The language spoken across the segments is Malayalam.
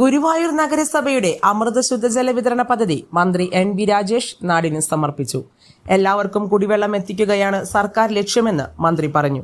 ഗുരുവായൂർ നഗരസഭയുടെ അമൃത ശുദ്ധജല വിതരണ പദ്ധതി മന്ത്രി എൻ വി രാജേഷ് നാടിന് സമർപ്പിച്ചു. എല്ലാവർക്കും കുടിവെള്ളം എത്തിക്കുകയാണ് സർക്കാർ ലക്ഷ്യമെന്ന് മന്ത്രി പറഞ്ഞു.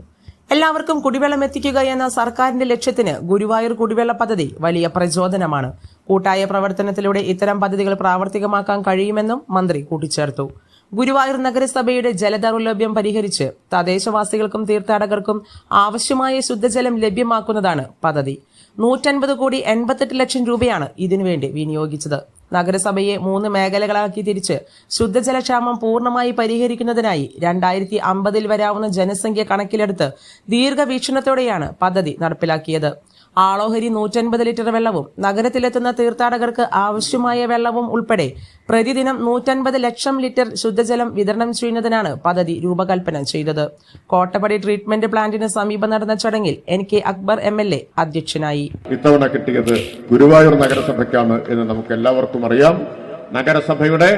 എല്ലാവർക്കും കുടിവെള്ളം എത്തിക്കുക എന്ന സർക്കാരിന്റെ ലക്ഷ്യത്തിന് ഗുരുവായൂർ കുടിവെള്ള പദ്ധതി വലിയ പ്രചോദനമാണ്. കൂട്ടായ പ്രവർത്തനത്തിലൂടെ ഇത്തരം പദ്ധതികൾ പ്രാവർത്തികമാക്കാൻ കഴിയുമെന്നും മന്ത്രി കൂട്ടിച്ചേർത്തു. ഗുരുവായൂർ നഗരസഭയുടെ ജലദൗർലഭ്യം പരിഹരിച്ച് തദ്ദേശവാസികൾക്കും തീർത്ഥാടകർക്കും ആവശ്യമായ ശുദ്ധജലം ലഭ്യമാക്കുന്നതാണ് പദ്ധതി. നൂറ്റൻപത് കോടി എൺപത്തെട്ട് ലക്ഷം രൂപയാണ് ഇതിനുവേണ്ടി വിനിയോഗിച്ചത്. നഗരസഭയെ മൂന്ന് മേഖലകളാക്കി തിരിച്ച് ശുദ്ധജലക്ഷാമം പൂർണമായി പരിഹരിക്കുന്നതിനായി രണ്ടായിരത്തി അമ്പതിൽ വരാവുന്ന ജനസംഖ്യ കണക്കിലെടുത്ത് ദീർഘവീക്ഷണത്തോടെയാണ് പദ്ധതി നടപ്പിലാക്കിയത്. ആളോഹരി നൂറ്റൻപത് ലിറ്റർ വെള്ളവും നഗരത്തിലെത്തുന്ന തീർത്ഥാടകർക്ക് ആവശ്യമായ വെള്ളവും ഉൾപ്പെടെ പ്രതിദിനം നൂറ്റൻപത് ലക്ഷം ലിറ്റർ ശുദ്ധജലം വിതരണം ചെയ്യുന്നതിനാണ് പദ്ധതി രൂപകൽപ്പന ചെയ്തത്. കോട്ടപ്പടി ട്രീറ്റ്മെന്റ് പ്ലാന്റിന് സമീപം നടന്ന ചടങ്ങിൽ N K Akbar M L A അധ്യക്ഷനായി. ഇത്തവണ കിട്ടിയത് ഗുരുവായൂർ നഗരസഭയ്ക്കാണ് എന്ന് നമുക്ക് എല്ലാവർക്കും അറിയാം. നഗരസഭയുടെ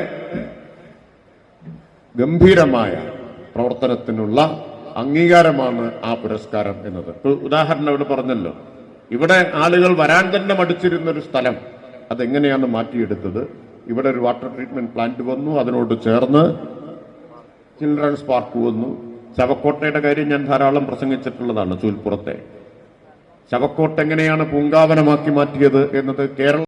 ഗംഭീരമായ പ്രവർത്തനത്തിനുള്ള അംഗീകാരമാണ് ആ പുരസ്കാരം എന്നത്. ഉദാഹരണം ഇവിടെ പറഞ്ഞല്ലോ. ഇവിടെ ആളുകൾ വരാൻ തന്നെ മടിച്ചിരുന്ന ഒരു സ്ഥലം. അതെങ്ങനെയാണ് മാറ്റിയെടുത്തത്? ഇവിടെ ഒരു വാട്ടർ ട്രീറ്റ്മെന്റ് പ്ലാന്റ് വന്നു അതിനോട് ചേർന്ന് ചിൽഡ്രൻസ് പാർക്ക് വന്നു. ശവക്കോട്ടയുടെ കാര്യം ഞാൻ ധാരാളം പ്രസംഗിച്ചിട്ടുള്ളതാണ് ചൂൽപ്പുറത്തെ. ശവക്കോട്ട എങ്ങനെയാണ് പൂങ്കാവനമാക്കി മാറ്റിയത് എന്നത് കേരള